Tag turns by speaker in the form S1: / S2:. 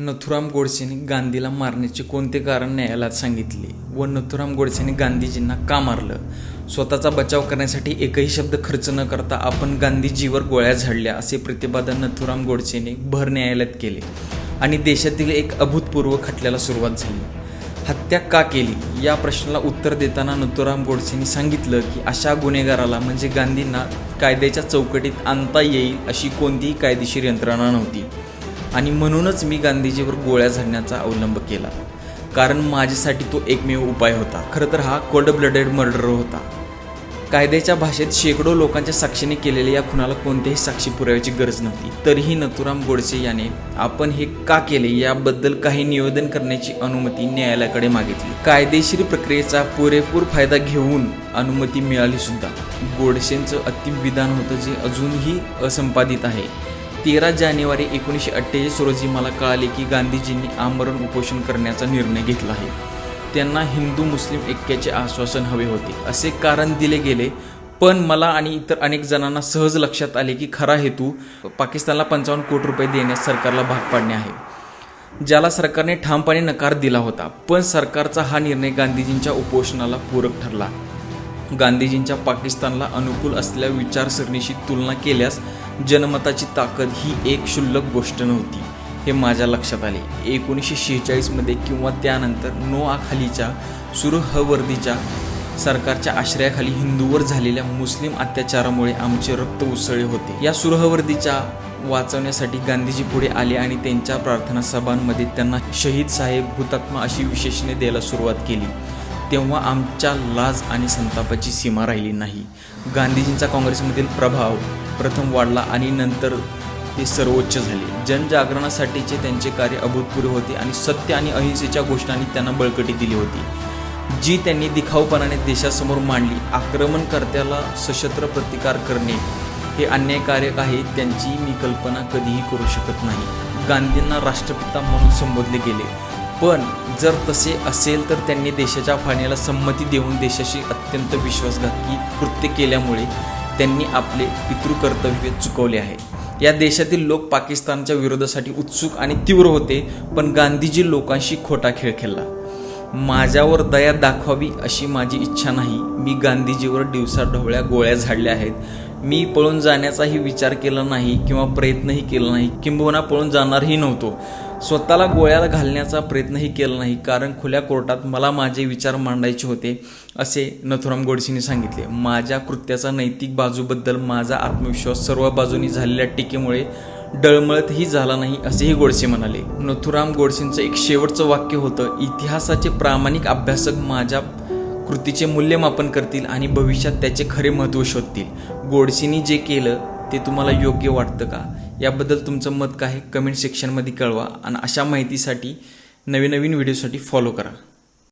S1: नथुराम गोडसेने गांधीला मारण्याचे कोणते कारण न्यायालयात सांगितले व नथुराम गोडसेने गांधीजींना का मारलं? स्वतःचा बचाव करण्यासाठी एकही शब्द खर्च न करता आपण गांधीजीवर गोळ्या झाडल्या असे प्रतिपादन नथुराम गोडसेने भर न्यायालयात केले आणि देशातील एक अभूतपूर्व खटल्याला सुरुवात झाली. हत्या का केली? या प्रश्नाला उत्तर देताना नथुराम गोडसेंनी सांगितलं की अशा गुन्हेगाराला म्हणजे गांधींना कायद्याच्या चौकटीत आणता येईल अशी कोणतीही कायदेशीर यंत्रणा नव्हती. आणि म्हणूनच मी गांधीजीवर गोळ्या झाडण्याचा अवलंब केला. कारण माझ्यासाठी तो एकमेव उपाय होता. खरं तर हा कोल्ड ब्लडेड मर्डर होता. कायद्याच्या भाषेत शेकडो लोकांच्या साक्षीने केलेल्या या खुनाला कोणत्याही साक्षी पुराव्याची गरज नव्हती. तरीही नथुराम गोडसे याने आपण हे का केले याबद्दल काही निवेदन करण्याची अनुमती न्यायालयाकडे मागितली. कायदेशीर प्रक्रियेचा पुरेपूर फायदा घेऊन अनुमती मिळाली सुद्धा. गोडसेंचं अंतिम विधान होतं जे अजूनही असंपादित आहे. तेरा जानेवारी एकोणीसशे अठ्ठेचाळीस रोजी मला कळाले की गांधीजींनी आमरण उपोषण करण्याचा निर्णय घेतला आहे. त्यांना हिंदू मुस्लिम ऐक्याचे आश्वासन हवे होते. असे कारण दिले गेले पण मला आणि इतर अनेक जणांना सहज लक्षात आले की खरा हेतू पाकिस्तानला पंचावन्न कोटी रुपये देण्यास सरकारला भाग पाडणे आहे. ज्याला सरकारने ठामपणे नकार दिला होता पण सरकारचा हा निर्णय गांधीजींच्या उपोषणाला पूरक ठरला. गांधीजींच्या पाकिस्तानला अनुकूल असलेल्या विचारसरणीशी तुलना केल्यास जनमताची ताकद ही एक क्षुल्लक गोष्ट नव्हती हे माझ्या लक्षात आले. एकोणीसशे शेहेचाळीसमध्ये किंवा त्यानंतर नो आखालीच्या सुरहवर्दीच्या सरकारच्या आश्रयाखाली हिंदूवर झालेल्या मुस्लिम अत्याचारामुळे आमचे रक्त उसळले होते. या सुरहवर्दीच्या वाचवण्यासाठी गांधीजी पुढे आले आणि त्यांच्या प्रार्थना सभांमध्ये त्यांना शहीद साहेब हुतात्मा अशी विशेषणे द्यायला सुरुवात केली. तेव्हा आमच्या लाज आणि संतापाची सीमा राहिली नाही. गांधीजींचा काँग्रेसमधील प्रभाव प्रथम वाढला आणि नंतर ते सर्वोच्च झाले. जनजागरणासाठीचे त्यांचे कार्य अभूतपूर्व होते आणि सत्य आणि अहिंसेच्या घोषणांनी त्यांना बळकटी दिली होती. जी त्यांनी दिखाऊपणाने देशासमोर मांडली आक्रमणकर्त्याला सशस्त्र प्रतिकार करणे हे अन्यायकारक आहे त्यांची मी कल्पना कधीही करू शकत नाही. गांधींना राष्ट्रपिता म्हणून संबोधले गेले. पण जर तसे असेल तर त्यांनी देशाच्या फाळण्याला संमती देऊन देशाशी अत्यंत विश्वासघातकी कृत्य केल्यामुळे त्यांनी आपले पितृकर्तव्य चुकवले आहे. या देशातील लोक पाकिस्तानच्या विरोधासाठी उत्सुक आणि तीव्र होते पण गांधीजी लोकांशी खोटा खेळ खेळला. माझ्यावर दया दाखवावी अशी माझी इच्छा नाही. मी गांधीजीवर दिवसाढवळ्या गोळ्या झाडल्या आहेत. मी पळून जाण्याचाही विचार केला नाही किंवा प्रयत्नही केला नाही. किंबहुना पळून जाणारही नव्हतो. स्वतःला गोळ्याला घालण्याचा प्रयत्नही केला नाही कारण खुल्या कोर्टात मला माझे विचार मांडायचे होते असे नथुराम गोडसेंनी सांगितले. माझ्या कृत्याचा नैतिक बाजूबद्दल माझा आत्मविश्वास सर्व बाजूनी झालेल्या टीकेमुळे डळमळतही झाला नाही असेही गोडसे म्हणाले. नथुराम गोडसेंचं एक शेवटचं वाक्य होतं इतिहासाचे प्रामाणिक अभ्यासक माझ्या कृतीचे मूल्यमापन करतील आणि भविष्यात त्याचे खरे महत्त्व शोधतील. गोडसेंनी जे केलं ते तुम्हाला योग्य वाटतं का? याबद्दल तुमचं मत काय? कमेंट सेक्शनमध्ये कळवा आणि अशा माहितीसाठी नवीन नवीन व्हिडिओसाठी फॉलो करा.